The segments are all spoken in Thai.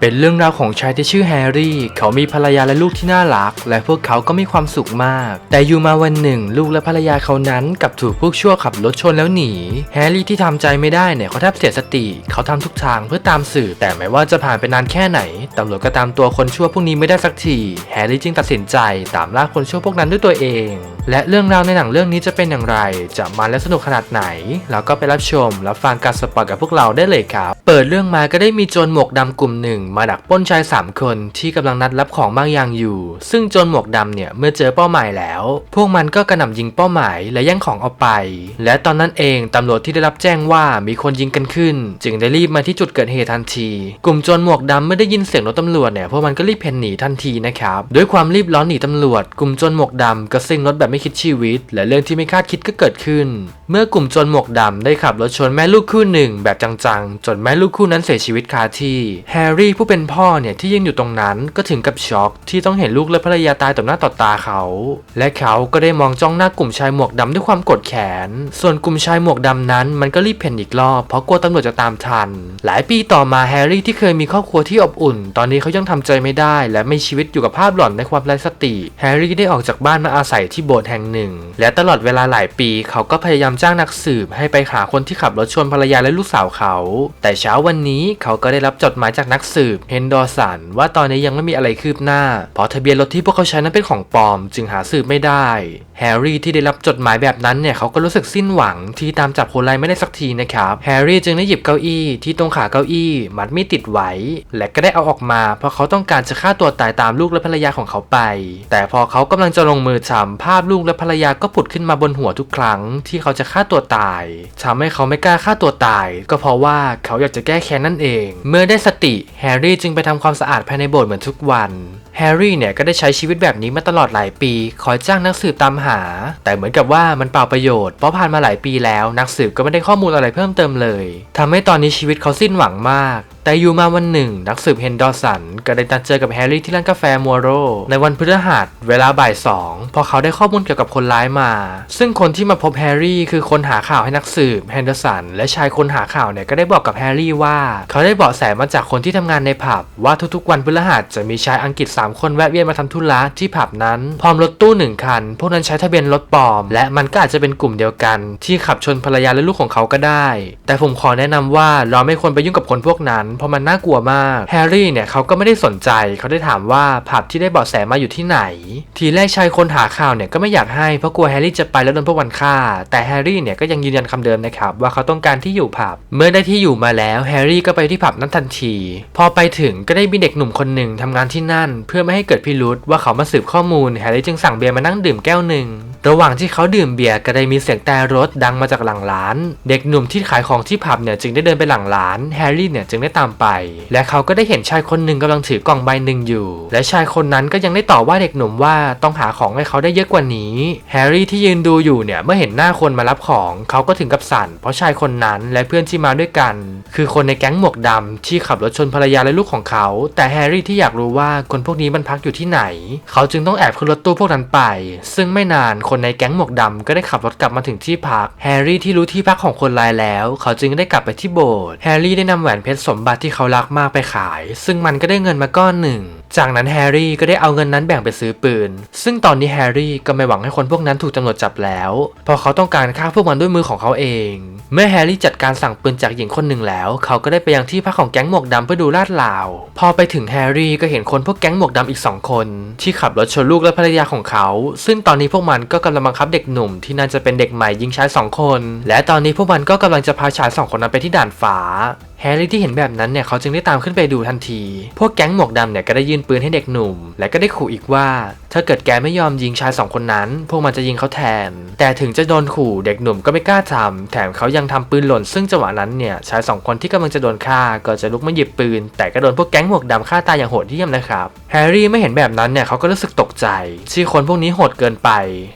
เป็นเรื่องราวของชายที่ชื่อแฮร์รี่ เขามีภรรยาและลูกที่น่ารัก และพวกเขาก็มีความสุขมาก แต่อยู่มาวันหนึ่ง ลูกและภรรยาเขานั้นกลับถูกพวกชั่วขับรถชนแล้วหนี แฮร์รี่ที่ทำใจไม่ได้เนี่ยเขาแทบเสียสติ เขาทำทุกทางเพื่อตามสืบแต่ไม่ว่าจะผ่านไปนานแค่ไหนตำรวจก็ตามตัวคนชั่วพวกนี้ไม่ได้สักที แฮร์รี่จึงตัดสินใจตามล่าคนชั่วพวกนั้นด้วยตัวเอง และเรื่องราวในหนังเรื่องนี้จะเป็นอย่างไร จะมันและสนุกขนาดไหนเราก็ไปรับชมรับฟังการสปอยกับพวกเราได้เลยครับ เปิดเรื่องมาก็ได้มีโจรหมวกดำกลุ่มหนึ่ง มาดักป้นชาย 3 คนที่กำลังนัดรับของบางอย่างอยู่ ซึ่งโจรหมวกดำเนี่ยเมื่อเจอเป้าหมายแล้ว พวกมันก็กระหน่ำยิงเป้าหมายและแย่งของเอาไป และตอนนั้นเองตำรวจที่ได้รับแจ้งว่ามีคนยิงกันขึ้น จึงได้รีบมาที่จุดเกิดเหตุทันที กลุ่มโจรหมวกดำเมื่อได้ยินเสียงรถตำรวจเนี่ยพวกมันก็รีบเพ่นหนีทันทีนะครับด้วยความรีบร้อนหนีตำรวจ กลุ่มโจรหมวกดำก็ซิ่งรถแบบไม่คิดชีวิต และเรื่องที่ไม่คาดคิดก็เกิดขึ้น เมื่อกลุ่มโจรหมวกดำได้ขับรถชนแม่ลูกคู่หนึ่งแบบจังๆ จนแม่ลูกคู่นั้นเสียชีวิตคาที่แฮร์รี่ผู้เป็นพ่อเนี่ยที่ยืนอยู่ตรงนั้นก็ถึงกับช็อกที่ต้องเห็นลูกและภรรยาตายต่อหน้าต่อตาเขา และเขาก็ได้มองจ้องหน้ากลุ่มชายหมวกดำด้วยความกรธแค้นส่วนกลุ่มชายหมวกดำนั้น มันก็รีบเพ่นอีกรอบเพราะกลัวตำรวจจะตามทัน หลายปีต่อมาแฮร์รี่ที่เคยมีครอบครัวที่อบอุ่น ตอนนี้เขายังทำใจไม่ได้ และมีชีวิตอยู่กับภาพหลอนในความไร้สติ แฮร์รี่ได้ออกจากบ้านมาอาศัยที่โบสถ์แห่งหนึ่ง และตลอดเวลาหลายปี เขาก็พยายามจ้างนักสืบให้ไปหาคนที่ขับรถชนภรรยาและลูกสาวเขา แต่เช้าวันนี้เขาก็ได้รับจดหมายจากนักสืบเฮนดอร์สันว่าตอนนี้ยังไม่มีอะไรคืบหน้า เพราะทะเบียนรถที่พวกเขาใช้นั้นเป็นของปลอม จึงหาสืบไม่ได้แฮร์รี่ที่ได้รับจดหมายแบบนั้นเนี่ยเขาก็รู้สึกสิ้นหวังที่ตามจับคนร้ายไม่ได้สักทีนะครับแฮร์รี่จึงได้หยิบเก้าอี้ที่ตรงขาเก้าอี้ มัดมีดติดไว้ และก็ได้เอาออกมา เพราะเขาต้องการจะฆ่าตัวตายตามลูกและภรรยาของเขาไป แต่พอเขากำลังจะลงมือทำภาพลูกุงและภรรยาก็ผุดขึ้นมาบนหัวทุกครั้งที่เขาจะฆ่าตัวตายทำให้เขาไม่กล้าฆ่าตัวตาย ก็เพราะว่าเขาอยากจะแก้แค้นนั่นเอง เมื่อได้สติแฮร์รี่จึงไปทำความสะอาดภายในโบสถ์เหมือนทุกวัน แฮร์รี่เนี่ยก็ได้ใช้ชีวิตแบบนี้มาตลอดหลายปี คอยจ้างนักสืบตามหา แต่เหมือนกับว่ามันเปล่าประโยชน์เพราะผ่านมาหลายปีแล้ว นักสืบก็ไม่ได้ข้อมูลอะไรเพิ่มเติมเลยทำให้ตอนนี้ชีวิตเขาสิ้นหวังมาก แต่อยู่มาวันหนึ่ง นักสืบเฮนดอร์สันก็ได้นัดเจอกับแฮร์รี่ที่ร้านกาแฟมัวโรในวันพฤหัสเวลาบ่ายสองพอเขาได้ข้อมูลเกี่ยวกับคนร้ายมา ซึ่งคนที่มาพบแฮร์รี่คือคนหาข่าวให้นักสืบเฮนดอร์สันและชายคนหาข่าวเนี่ยก็ได้บอกกับแฮร์รี่ว่า เขาได้เบาะแสมาจากคนที่ทำงานในผับว่าทุกๆ วันพฤหัสจะมีชายอังกฤษ3คนแวะเวียนมาทำธุระที่ผับนั้น พร้อมรถตู้หนึ่งคัน พวกนั้นใช้ทะเบียนรถปลอม และมันก็อาจจะเป็นกลุ่มเดียวกัน ที่ขับชนภรรยาและลูกของเขาก็ได้ แต่ผมขอแนะนำว่าเราไม่ควรไปยุ่งกับคนพวกนั้นเพราะมันน่ากลัวมากแฮร์รี่เนี่ยเขาก็ไม่ได้สนใจ เขาได้ถามว่าผับที่ได้เบาะแสมาอยู่ที่ไหน ทีแรกชายคนหาข่าวเนี่ยก็ไม่อยากให้เพราะกลัวแฮร์รี่จะไปแล้วโดนพวกมันฆ่า แต่แฮร์รี่เนี่ยก็ยังยืนยันคำเดิมนะครับว่าเขาต้องการที่อยู่ผับ เมื่อได้ที่อยู่มาแล้วแฮร์รี่ก็ไปที่ผับนั้นทันที พอไปถึงก็ได้มีเด็กหนุ่มคนหนึ่งทำงานที่นั่นเพื่อไม่ให้เกิดพิรุษว่าเขามาสืบข้อมูลแฮร์รี่จึงสั่งเบียร์มานั่งดื่มแก้วหนึ่งระหว่างที่เขาดื่มเบียร์ก็ได้มีเสียงแต่รถดังมาจากหลังร้าน เด็กหนุ่มที่ขายของที่ผับเนี่ยจึงได้เดินไปหลังร้านแฮร์รี่เนี่ยจึงได้ตามไป และเขาก็ได้เห็นชายคนหนึ่งกำลังถือกล่องใบหนึ่งอยู่ และชายคนนั้นก็ยังได้ต่อว่าเด็กหนุ่มว่าต้องหาของให้เขาได้เยอะกว่านี้แฮร์รี่ที่ยืนดูอยู่เนี่ยเมื่อเห็นหน้าคนมารับของเขาก็ถึงกับสั่น เพราะชายคนนั้นและเพื่อนที่มาด้วยกัน คือคนในแก๊งหมวกดำที่ขับรถชนภรรยาและลูกของเขา แต่แฮร์รี่ที่อยากรู้ว่าคนพวกนี้มันพักอยู่ที่ไหน เขาจึงต้องแอบขึ้นรถตู้พวกนั้นไป ซึ่งไม่นานคนในแก๊งหมวกดำก็ได้ขับรถกลับมาถึงที่พัก แฮร์รี่ที่รู้ที่พักของคนร้ายแล้ว เขาจึงได้กลับไปที่โบสถ์ แฮร์รี่ได้นำแหวนเพชรสมบัติที่เขารักมากไปขาย ซึ่งมันก็ได้เงินมาก้อนหนึ่ง จากนั้นแฮร์รี่ก็ได้เอาเงินนั้นแบ่งไปซื้อปืน ซึ่งตอนนี้แฮร์รี่ก็ไม่หวังให้คนพวกนั้นถูกตำรวจจับแล้ว เพราะเขาต้องการฆ่าพวกมันด้วยมือของเขาเอง เมื่อแฮร์รี่จัดการสั่งปืนจากหญิงคนหนึ่งแล้ว เขาก็ได้ไปยังที่พักของแก๊งหมวกดำเพื่อดูลาดเหลาพอไปถึงแฮร์รี่ก็เห็นคนพวกแก๊งหมวกดำอีกสองคน ที่ขับรถชนลูกและภรรยาของเขา ซึ่งตอนนี้พวกมันก็กำลังบังคับเด็กหนุ่มที่น่าจะเป็นเด็กใหม่ยิงชายสองคน และตอนนี้พวกมันก็กำลังจะพาชายสองคนนั้นไปที่ด่านฟ้า ร์รี่ที่เห็นแบบนั้นเนี่ยเขาจึงได้ตามขึ้นไปดูทันที พวกแก๊งหมวกดำเนี่ยก็ได้ยื่นปืนให้เด็กหนุ่ม และก็ได้ขู่อีกว่า ถ้าเกิดแกไม่ยอมยิงชายสองคนนั้น พวกมันจะยิงเขาแทน แต่ถึงจะโดนขู่เด็กหนุ่มก็ไม่กล้าทำแถมเขายังทำปืนหล่น ซึ่งจังหวะนั้นเนี่ยชายสองคนที่กำลังจะโดนฆ่าก็จะลุกมาหยิบปืน แต่ก็โดนพวกแก๊งหมวกดำฆ่าตายอย่างโหดเหี้ยมนะครับแฮร์รี่ไม่เห็นแบบนั้นเนี่ยเขาก็รู้สึกตกใจที่คนพวกนี้โหดเกินไป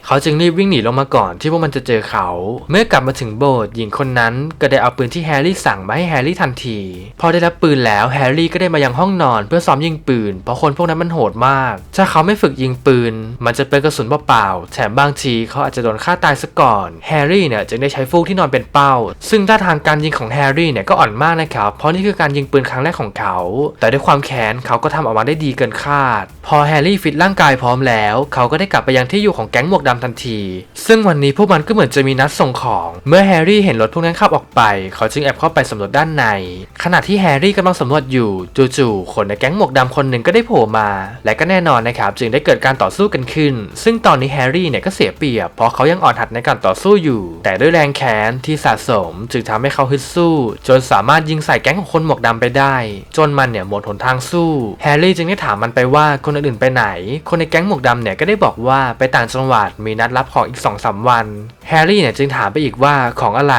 เขาจึงรีบวิ่งหนีลงมาก่อนที่พวกมันจะเจอเขา เมื่อกลับมาถึงโบสถ์หญิงคนนั้นก็ได้เอาปืนที่แฮร์รี่สั่งมาให้แฮร์รี่ทันที พอได้รับปืนแล้วแฮร์รี่ก็ได้มายังห้องนอนเพื่อซ้อมยิงปืน เพราะคนพวกนั้นมันโหดมาก ถ้าเขาไม่ฝึกยิงปืน มันจะเป็นกระสุนเปล่าๆแถมบางทีเขาอาจจะโดนฆ่าตายซะก่อนแฮร์รี่เนี่ยจึงได้ใช้ฟูกที่นอนเป็นเป้า ซึ่งท่าทางการยิงของแฮร์รี่เนี่ยก็อ่อนมากนะครับ เพราะนี่คือการยิงปืนครั้งแรกของเขา แต่ด้วยความแค้นเขาก็ทำออกมาได้ดีเกินคาด พอแฮร์รี่ฟิตร่างกายพร้อมแล้ว เขาก็ได้กลับไปยังที่อยู่ของแก๊งหมวกดำทันที ซึ่งวันนี้พวกมันก็เหมือนจะมีนัดส่งของ เมื่อแฮร์รี่เห็นรถพวกนั้นขับออกไป เขาจึงแอบเข้าไปสำรวจด้านในใหม่ ขณะที่แฮร์รี่กำลังสำรวจอยู่จู่ๆคนในแก๊งหมวกดำคนหนึ่งก็ได้โผล่มา และก็แน่นอนนะครับจึงได้เกิดการต่อสู้กันขึ้น ซึ่งตอนนี้แฮร์รี่เนี่ยก็เสียเปรียบเพราะเขายังอ่อนหัดในการต่อสู้อยู่ แต่ด้วยแรงแค้นที่สะสมจึงทำให้เขาฮึดสู้ จนสามารถยิงใส่แก๊งของคนหมวกดำไปได้ จนมันเนี่ยหมดหนทางสู้แฮร์รี่จึงได้ถามมันไปว่าคนอื่นๆไปไหน คนในแก๊งหมวกดำเนี่ยก็ได้บอกว่าไปต่างจังหวัดมีนัดรับของอีก2อสวันแฮร์รี่เนี่ยจึงถามไปอีกว่าของอะไร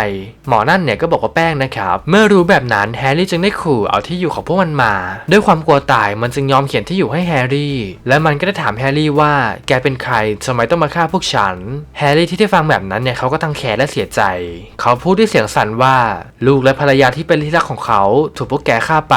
หมอนั่นเนี่ยก็บอกว่าแป้งนะครับเมื่อรู้แบบนั้นแฮร์รี่จึงได้ขู่เอาที่อยู่ของพวกมันมา ด้วยความกลัวตายมันจึงยอมเขียนที่อยู่ให้แฮร์รี่ และมันก็ได้ถามแฮร์รี่ว่าแกเป็นใครทำไมต้องมาฆ่าพวกฉัน แฮร์รี่ที่ได้ฟังแบบนั้นเนี่ยเขาก็ทั้งแค้นและเสียใจ เขาพูดด้วยเสียงสั่นว่า ลูกและภรรยาที่เป็นที่รักของเขาถูกพวกแกฆ่าไป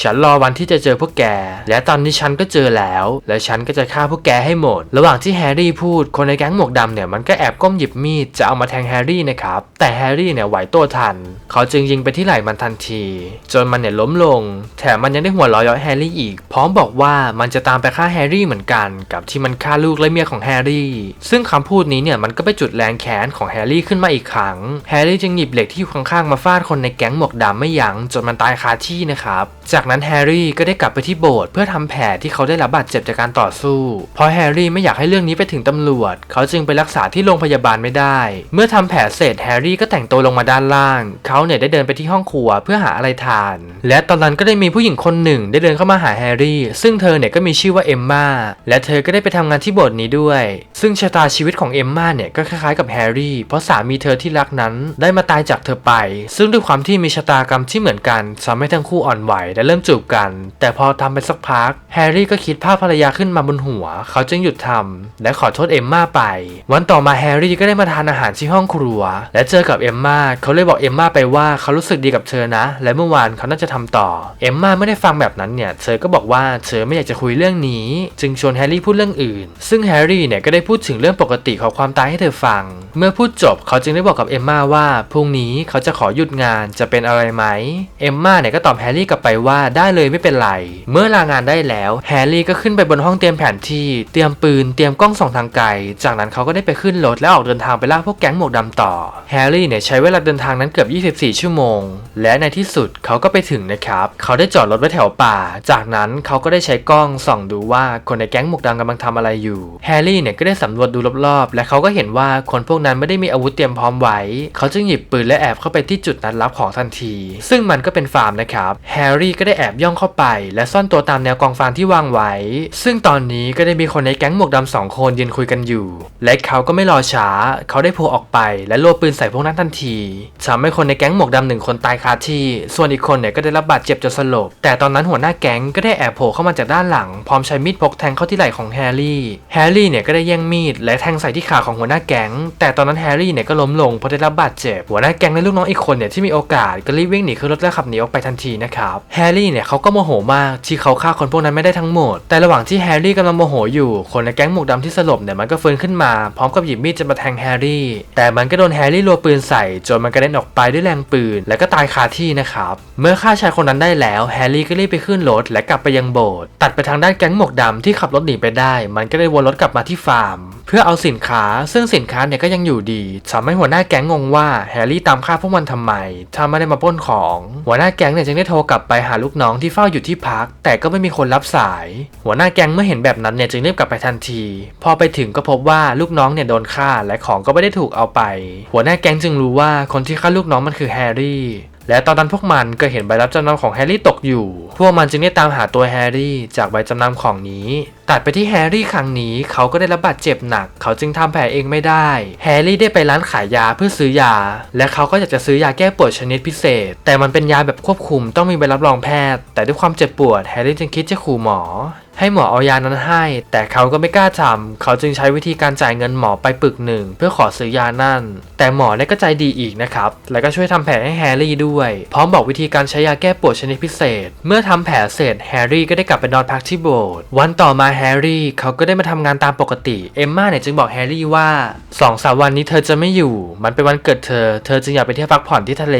ฉันรอวันที่จะเจอพวกแก และตอนนี้ฉันก็เจอแล้ว และฉันก็จะฆ่าพวกแกให้หมด ระหว่างที่แฮร์รี่พูดคนในแก๊งหมวกดำเนี่ยมันก็แอบก้มหยิบมีดจะเอามาแทงแฮร์รี่นะครับแต่แฮร์รี่เนี่ยไหวตัวทัน เขาจึงยิงไปที่ไหล่มันทันทีจนมันเนี่ยล้มลง แถมมันยังได้หัวเราะเย้อแฮร์รี่อีก พร้อมบอกว่ามันจะตามไปฆ่าแฮร์รี่เหมือนกัน กับที่มันฆ่าลูกและเมียของแฮร์รี่ ซึ่งคำพูดนี้เนี่ยมันก็ไปจุดแรงแค้นของแฮร์รี่ขึ้นมาอีกครั้ง แฮร์รี่จึงหยิบเหล็กที่อยู่ข้างๆมาฟาดคนในแก๊งหมวกดำไม่ยั้งจนมันตายคาที่นะครับ จากนั้นแฮร์รี่ก็ได้กลับไปที่โบสถ์เพื่อทำแผลที่เขาได้รับบาดเจ็บจากการต่อสู้ เพราะแฮร์รี่ไม่อยากให้เรื่องนี้ไปถึงตำรวจ เขาจึงไปรักษาที่โรงพยาบาลไม่ได้ เมื่อทำแผลเสร็จแฮร์รี่ก็แต่งตัวลงมาด้านล่าง เขาเนี่ยได้เดินไปที่ห้องครัวเพื่อหาอะไรทาน และตอนนั้นก็ได้มีผู้หญิงคนหนึ่งได้เดินเข้ามาหาแฮร์รี่ ซึ่งเธอเนี่ยก็มีชื่อว่าเอมมาและเธอก็ได้ไปทำงานที่โบสถ์นี้ด้วย ซึ่งชะตาชีวิตของเอมมาเนี่ยก็คล้ายๆกับแฮร์รี่ เพราะสามีเธอที่รักนั้นได้มาตายจากเธอไป ซึ่งด้วยความที่มีชะตากรรมที่เหมือนกันทำให้ทั้งคู่อ่อนไหวและเริ่มจูบกัน แต่พอทำไปสักพักแฮร์รี่ก็คิดภาพภรรยาขึ้นมาบนหัว เขาจึงหยุดทำและขอโทษเอมมาไป วันต่อมาแฮร์รี่ก็ได้มาทานอาหารที่ห้องครัว และเจอกับเอมมาเขาเลยบอกเอมมาไปว่าเขารู้สึกดีกับเธอนะ และเมื่อวานเขาน่าจะทำต่อ เอมมาไม่ได้ฟังแบบนั้นเนี่ย เธอก็บอกว่าเธอไม่อยากจะคุยเรื่องนี้ จึงชวนแฮร์รี่พูดเรื่องอื่น ซึ่งแฮร์รี่เนี่ยก็ได้พูดถึงเรื่องปกติของความตายให้เธอฟัง เมื่อพูดจบเขาจึงได้บอกกับเอมมาว่าพรุ่งนี้เขาจะขอหยุดงานจะเป็นอะไรไหม เอมมาเนี่ยก็ตอบแฮร์รี่กลับไปว่าได้เลยไม่เป็นไร เมื่อลางานได้แล้วแฮร์รี่ก็ขึ้นไปบนห้องเตรียมแผนที่ เตรียมปืน เตรียมกล้องส่องทางไกล จากนั้นเขาก็ได้ไปขึ้นรถและออกเดินทางไปล่าพวกแก๊งหมวกดำต่อ แฮร์รี่เนี่ยใช้เวลาเดินทางนั้นเกือบ 24 ชั่วโมง และในที่สุดเขาก็ไปถึงนะครับ เขาได้จอดรถไว้แถวป่า จากนั้นเขาก็ได้ใช้กล้องส่องดูว่าคนในแก๊งหมวกดำกำลังทำอะไรอยู่ แฮร์รี่เนี่ยก็ได้สำรวจดูรอบๆ และเขาก็เห็นว่าคนพวกนั้นไม่ได้มีอาวุธเตรียมพร้อมไว้ เขาจึงหยิบปืนและแอบเข้าไปที่จุดนัดรับของทันที ซึ่งมันก็เป็นฟาร์มนะครับ แฮร์รี่ก็ได้แอบย่องเข้าไป และซ่อนตัวตามแนวกองฟางที่วางไว้ ซึ่งตอนนี้ก็ได้มีคนในแก๊งหมวกดำสองคนยืนคุยกันอยู่ และเขาก็ไม่รอช้า เขาได้โผล่ออกไป และโลปืนใส่พวกนั้นทันทีทำให้คนในแก๊งหมวกดำหนึ่งคนตายคาที่ ส่วนอีกคนเนี่ยก็ได้รับบาดเจ็บจนสลบ แต่ตอนนั้นหัวหน้าแก๊งก็ได้แอบโผล่เข้ามาจากด้านหลัง พร้อมใช้มีดพกแทงเข้าที่ไหล่ของแฮร์รี่ แฮร์รี่เนี่ยก็ได้แย่งมีดและแทงใส่ที่ขาของหัวหน้าแก๊ง แต่ตอนนั้นแฮร์รี่เนี่ยก็ล้มลงเพราะได้รับบาดเจ็บ หัวหน้าแก๊งและลูกน้องอีกคนเนี่ยที่มีโอกาสก็รีบวิ่งหนีขึ้นรถและขับหนีออกไปทันทีนะครับ แฮร์รี่เนี่ยเขาก็โมโหมากที่เขาฆ่าคนพวกนั้นไม่ได้ทั้งหมด แต่ระหว่างที่แฮร์รี่กำลังโมโหอยู่ คนในแก๊งหมวกดำที่สลบเนี่ยมันก็ฟื้นขึ้นมา พร้อมกับหยิบมีดจะมาแทงแฮร์รี่ แต่มันก็โดนแฮร์รี่รัวปืนใส่จนมันกระเด็นออกไปด้วยแรงปืน และก็ตายคาที่นะครับเมื่อฆ่าชายคนนั้นได้แล้วแฮร์รี่ก็รีบไปขึ้นรถและกลับไปยังโบสถ์ตัดไปทางด้านแก๊งหมวกดำที่ขับรถหนีไปได้ มันก็ได้วนรถกลับมาที่ฟาร์ม เพื่อเอาสินค้า ซึ่งสินค้าเนี่ยก็ยังอยู่ดีทำให้หัวหน้าแก๊งงงว่าแฮร์รี่ตามฆ่าพวกมันทำไมถ้าไม่ได้มาปล้นของ หัวหน้าแก๊งเนี่ยจึงได้โทรกลับไปหาลูกน้องที่เฝ้าอยู่ที่พัก แต่ก็ไม่มีคนรับสาย หัวหน้าแก๊งเมื่อเห็นแบบนั้นเนี่ยจึงรีบกลับไปทันที พอไปถึงก็พบว่าลูกน้องเนี่ยโดนฆ่าและของก็ไม่ได้ถูกเอาไป หัวหน้าแก๊งจึงรู้ว่าคนที่ฆ่าลูกน้องมันคือแฮร์รี่ และตอนนั้นพวกมันก็เห็นใบรับจำนำของแฮร์รี่ตกอยู่ พวกมันจึงได้ตามหาตัวแฮร์รี่จากใบจำนำของนี้ ตัดไปที่แฮร์รี่ครั้งนี้เขาก็ได้รับบาดเจ็บหนัก เขาจึงทำแผลเองไม่ได้ แฮร์รี่ได้ไปร้านขายยาเพื่อซื้อยา และเขาก็อยากจะซื้อยาแก้ปวดชนิดพิเศษ แต่มันเป็นยาแบบควบคุมต้องมีใบรับรองแพทย์ แต่ด้วยความเจ็บปวดแฮร์รี่จึงคิดจะขู่หมอ ให้หมอเอายานั้นให้ แต่เขาก็ไม่กล้าทำเขาจึงใช้วิธีการจ่ายเงินหมอไปปึกหนึ่ง เพื่อขอซื้อยานั่น แต่หมอเนี่ยก็ใจดีอีกนะครับ แล้วก็ช่วยทำแผลให้แฮร์รี่ด้วย พร้อมบอกวิธีการใช้ยาแก้ปวดชนิดพิเศษ เมื่อทำแผลเสร็จแฮร์รี่ก็ได้กลับไปนอนพักที่โบสถ์วันต่อมาแฮร์รี่เขาก็ได้มาทำงานตามปกติเอมม่าเนี่ยจึงบอกแฮร์รี่ว่าสองสามวันนี้เธอจะไม่อยู่ มันเป็นวันเกิดเธอ เธอจึงอยากไปเที่ยวพักผ่อนที่ทะเล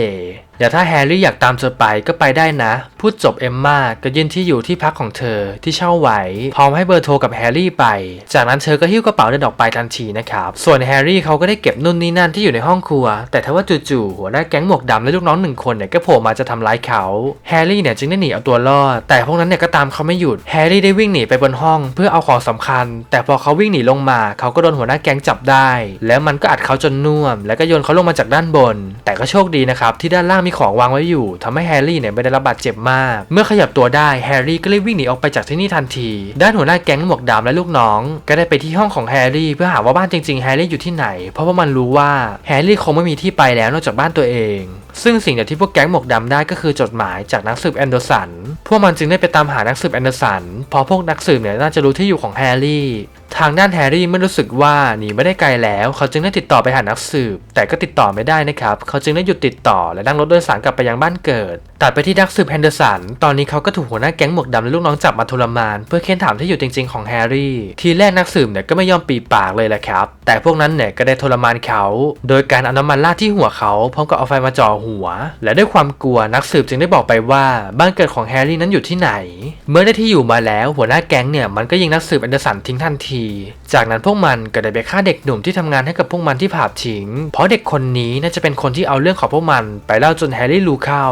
เดี๋ยวถ้าแฮร์รี่อยากตามเธอไปก็ไปได้นะ พูดจบเอมมาก็ยื่นที่อยู่ที่พักของเธอที่เช่าไว้ พร้อมให้เบอร์โทรกับแฮร์รี่ไป จากนั้นเธอก็หิ้วกระเป๋าเดินออกไปทันทีนะครับ ส่วนแฮร์รี่เขาก็ได้เก็บนู่นนี่นั่นที่อยู่ในห้องครัว แต่ทว่าจู่ๆหัวหน้าแก๊งหมวกดำและลูกน้องหนึ่งคนเนี่ยก็โผล่มาจะทำร้ายเขาแฮร์รี่เนี่ยจึงได้หนีเอาตัวรอด แต่พวกนั้นเนี่ยก็ตามเขาไม่หยุดแฮร์รี่ได้วิ่งหนีไปบนห้อง เพื่อเอาของสำคัญ แต่พอเขาวิ่งหนีลงมา เขาก็โดนหัวหน้าแก๊งจับได้ แล้วมันก็อัดเขาจนน่วม แล้วก็โยนเขาลงมาจากด้านบน แต่ก็โชคดีนะครับที่ด้านล่างมีของวางไว้อยู่ทำให้แฮร์รี่เนี่ยไม่ได้รับบาดเจ็บมาก เมื่อขยับตัวได้แฮร์รี่ก็รีบวิ่งหนีออกไปจากที่นี่ทันที ด้านหัวหน้าแก๊งหมวกดำและลูกน้อง ก็ได้ไปที่ห้องของแฮร์รี่เพื่อหาว่าบ้านจริงๆแฮร์รี่อยู่ที่ไหน เพราะว่ามันรู้ว่าแฮร์รี่คงไม่มีที่ไปแล้วนอกจากบ้านตัวเอง ซึ่งสิ่งเดียวที่พวกแก๊งหมวกดำได้ก็คือจดหมายจากนักสืบแอนเดอร์สัน พวกมันจึงได้ไปตามหานักสืบแอนเดอร์สันเพราะพวกนักสืบเนี่ยน่าจะรู้ที่อยู่ของแฮร์รี่ ทางด้านแฮร์รี่เมื่อรู้สึกว่าหนีไม่ได้ไกลแล้ว เขาจึงได้ติดต่อไปหานักสืบ แต่ก็ติดต่อไม่ได้นะครับ เขาจึงได้หยุดติดต่อและนั่งรถโดยสารกลับไปยังบ้านเกิด ตัดไปที่นักสืบแฮนเดอร์สัน ตอนนี้เขาก็ถูกหัวหน้าแก๊งหมวกดำและลูกน้องจับมาทรมาน เพื่อเค้นถามที่อยู่จริง ๆของแฮร์รี่ ทีแรกนักสืบเนี่ยก็ไม่ยอมปีปากเลยแหละครับ แต่พวกนั้นเนี่ยก็ได้ทรมานเขา โดยการเอาน้ำมันราดที่หัวเขาพร้อมกับเอาไฟมาจ่อหัว และด้วยความกลัวนักสืบจึงได้บอกไปว่าบ้านเกิดของแฮร์รี่นั้นอยู่ที่ไหน เมื่อได้ที่อยู่มาแล้วหัวหน้าแก๊งเนี่ยมันก็ยิงนักสืบแอนเดอร์สันทิ้งทันที kasih. จากนั้นพวกมันก็ได้ไปฆ่าเด็กหนุ่มที่ทำงานให้กับพวกมันที่ผาบทิ้งเพราะเด็กคนนี้น่าจะเป็นคนที่เอาเรื่องของพวกมันไปเล่าจนแฮร์รี่รู้เข้า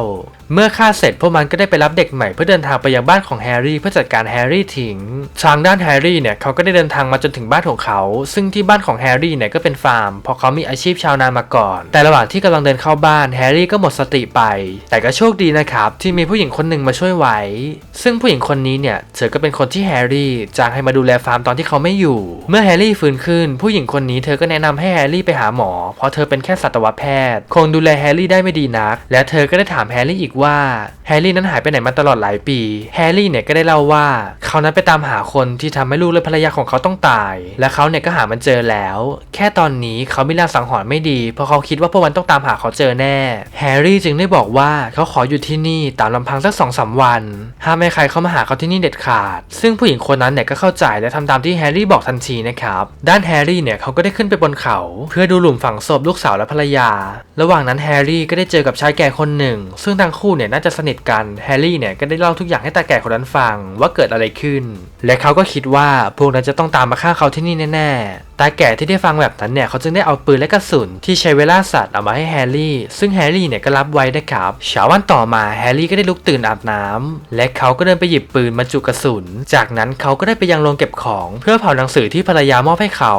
เมื่อฆ่าเสร็จพวกมันก็ได้ไปรับเด็กใหม่เพื่อเดินทางไปยังบ้านของแฮร์รี่เพื่อจัดการแฮร์รี่ทิ้งทางด้านแฮร์รี่เนี่ยเขาก็ได้เดินทางมาจนถึงบ้านของเขา ซึ่งที่บ้านของแฮร์รี่เนี่ยก็เป็นฟาร์มเพราะเขามีอาชีพชาวนามาก่อน แต่ระหว่างที่กำลังเดินเข้าบ้านแฮร์รี่ก็หมดสติไป แต่ก็โชคดีนะครับที่มีผู้หญิงคนหนึ่งมาช่วยไว้ ซึ่งผู้หญิงคนนี้เนี่ยเธอก็เป็นคนที่แฮร์รี่จ้างให้มาดูแลฟาร์มตอนที่เขาไม่อยู่เมื่อแฮร์รี่ฟื้นขึ้น ผู้หญิงคนนี้เธอก็แนะนำให้แฮร์รี่ไปหาหมอ เพราะเธอเป็นแค่สัตวแพทย์ คงดูแลแฮร์รี่ได้ไม่ดีนัก และเธอก็ได้ถามแฮร์รี่อีกว่าแฮร์รี่นั้นหายไปไหนมาตลอดหลายปี แฮร์รี่เนี่ยก็ได้เล่าว่า เขานั้นไปตามหาคนที่ทำให้ลูกและภรรยาของเขาต้องตาย และเขาเนี่ยก็หามันเจอแล้ว แค่ตอนนี้เขาไม่ลางสังหรณ์ไม่ดี เพราะเขาคิดว่าพวกมันต้องตามหาเขาเจอแน่ แฮร์รี่จึงได้บอกว่าเขาขออยู่ที่นี่ตามลำพังสักสองสามวันห้ามไม่ใครเข้ามาหาเขาที่นี่เด็ดขาด ซึ่งผู้หญิงคนนั้นเนี่ยก็เข้าใจและทำตามที่แฮร์รี่บอกทันทีนะครับ ด้านแฮร์รี่เนี่ยเขาก็ได้ขึ้นไปบนเขา เพื่อดูหลุมฝังศพลูกสาวและภรรยา ระหว่างนั้นแฮร์รี่ก็ได้เจอกับชายแก่คนหนึ่ง ซึ่งทั้งคู่เนี่ยน่าจะสนิทกันแฮร์รี่เนี่ยก็ได้เล่าทุกอย่างให้ตาแก่คนนั้นฟังว่าเกิดอะไรขึ้น และเขาก็คิดว่าพวกนั้นจะต้องตามมาฆ่าเขาที่นี่แน่ๆ ตาแก่ที่ได้ฟังแบบนั้นเนี่ยเขาจึงได้เอาปืนและกระสุนที่ใช้เวลาสัตว์เอามาให้แฮร์รี่ ซึ่งแฮร์รี่เนี่ยก็รับไว้นะครับเช้าวันต่อมาแฮร์รี่ก็ได้ลุกตื่นอาบน้ำและเขาก็เดินไปหยิบปืนบรรจุกระสุน จากนั้นเขาก็ได้ไปยังโรงเก็บของเพื่อเผาหนังสือที่ภรรยามอบให้เขา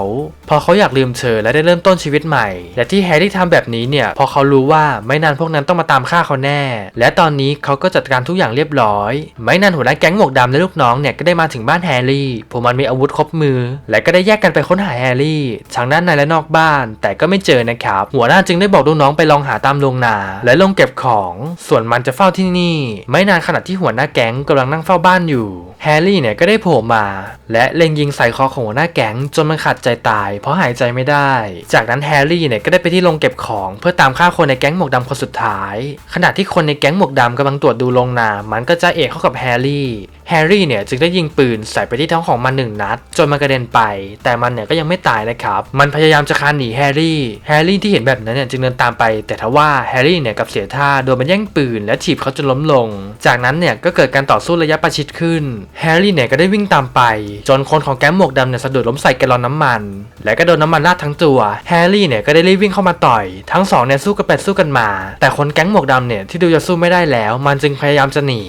พอเขาอยากลืมเธอและได้เริ่มต้นชีวิตใหม่ และที่แฮร์รี่ทำแบบนี้เนี่ยพอเขารู้ว่าไม่นานพวกนั้นต้องมาตามฆ่าเขาแน่ และตอนนี้เขาก็จัดการทุกอย่างเรียบร้อย ไม่นานหัวหน้าแก๊งหมวกดำและลูกน้องเนี่ยก็ได้มาถึงบ้านแฮร์รี่พวกมันมีอาวุธครบมือ และก็ได้แยกกันไปค้นหาแฮร์รี่ทั้งด้านในและนอกบ้าน แต่ก็ไม่เจอนะครับ หัวหน้าจึงได้บอกลูกน้องไปลองหาตามโรงนา และลงเก็บของ ส่วนมันจะเฝ้าที่นี่ ไม่นานขณะที่หัวหน้าแก๊งกำลังนั่งเฝ้าบ้านอยู่ แฮร์รี่เนี่ยก็ได้โผล่มา และเล็งยิงใส่คอของหัวหน้าแก๊งจนมันขาดใจตาย เพราะหายใจไม่ได้ จากนั้นแฮร์รี่เนี่ยก็ได้ไปที่โรงเก็บของ เพื่อตามฆ่าคนในแก๊งหมวกดำคนสุดท้าย ขณะที่คนในแก๊งหมวกดำกำลังตรวจดูโรงนามันก็จะเอกเข้ากับแฮร์รี่แฮร์รี่เนี่ยจึงได้ยิงปืนใส่ไปที่ท้องของมันหนึ่งนัด จนมันกระเด็นไป แต่มันเนี่ยก็ยังไม่ตายนะครับ มันพยายามจะคานหนีแฮร์รี่แฮร์รี่ที่เห็นแบบนั้นเนี่ยจึงเดินตามไป แต่ทว่าแฮร์รี่เนี่ยกับเสียท่าโดนมันแย่งปืนและถีบเขาจนล้มลง จากนั้นเนี่ยก็เกิดการต่อสู้ระยะประชิดขึ้นแฮร์รี่เนี่ยก็ได้วิ่งตามไป จนคนของแก๊งหมวกดำเนี่ยสะดุดล้มใส่แกลลอนน้ำมัน และก็โดนน้ำมันราดทั้งตัว แฮร์รี่เนี่ยก็ได้รีบวิ่งเข้ามาต่อย ทั้งสองเนี่ยสู้กันไปสู้กันมา แต่คนแก๊งหมวกดำเนี่ยที่ดูจะสู้ไม่ได้แล้ว มันจึงพยายามจะหนี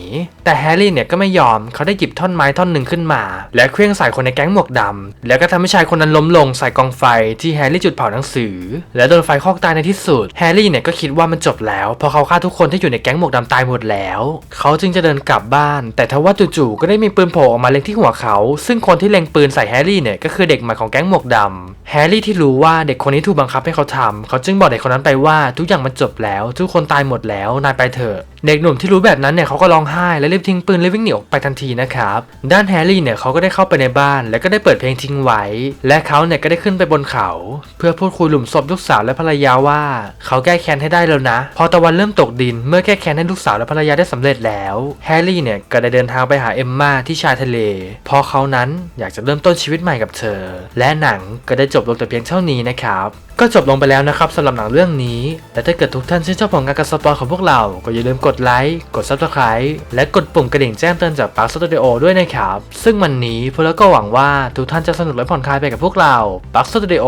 แต่แฮร์รี่เนี่ยก็ไม่ยอมเขาได้หยิบท่อนไม้ท่อนหนึ่งขึ้นมา และเคลื่องใส่คนในแก๊งหมวกดำแล้วก็ทำให้ชายคนนั้นล้มลงใส่กองไฟที่แฮร์รี่จุดเผาหนังสือ และโดนไฟคอกตายในที่สุด แฮร์รี่เนี่ยก็คิดว่ามันจบแล้วเพราะเขาฆ่าทุกคนที่อยู่ในแก๊งหมวกดำตายหมดแล้ว เขาจึงจะเดินกลับบ้าน แต่ทว่าจู่ๆก็ได้มีปืนโผล่ออกมาเล็งที่หัวเขา ซึ่งคนที่เล็งปืนใส่แฮร์รี่เนี่ยก็คือเด็กใหม่ของแก๊งหมวกดำแฮร์รี่ที่รู้ว่าเด็กคนนี้ถูกบังคับให้เขาทำเขาจึงบอกเด็กคนนั้นไปว่าทุกอย่างมันจบแล้ว ทุกคนตายหมดแล้วนายไปเถอะ เด็กหนุ่มที่รู้แบบนั้นเนี่ยเขาก็ร้องไห้และรีบทิ้งปืนและวิ่งหนีออกไปทันทีนะครับด้านแฮร์รี่เนี่ยเขาก็ได้เข้าไปในบ้าน และก็ได้เปิดเพลงทิ้งไว้ และเขาเนี่ยก็ได้ขึ้นไปบนเขา เพื่อพูดคุยหลุมศพลูกสาวและภรรยาว่า เขาแก้แค้นให้ได้แล้วนะ พอตะวันเริ่มตกดินเมื่อแก้แค้นให้ลูกสาวและภรรยาได้สำเร็จแล้วแฮร์รี่เนี่ยก็ได้เดินทางไปหาเอมมาที่ชายทะเลเพราะเขานั้นอยากจะเริ่มต้นชีวิตใหม่กับเธอ และหนังก็ได้จบลงแต่เพียงเท่านี้นะครับก็จบลงไปแล้วนะครับสำหรับหนังเรื่องนี้และถ้าเกิดทุกท่านชื่นชอบผลงานการสปอยของพวกเราก็อย่าลืมกดไลค์ กด subscribe และกดปุ่มกระดิ่งแจ้งเตือนจาก Park Studio ด้วยนะครับ ซึ่งวันนี้พวกเราก็หวังว่าทุกท่านจะสนุกและผ่อนคลายไปกับพวกเรา Park Studio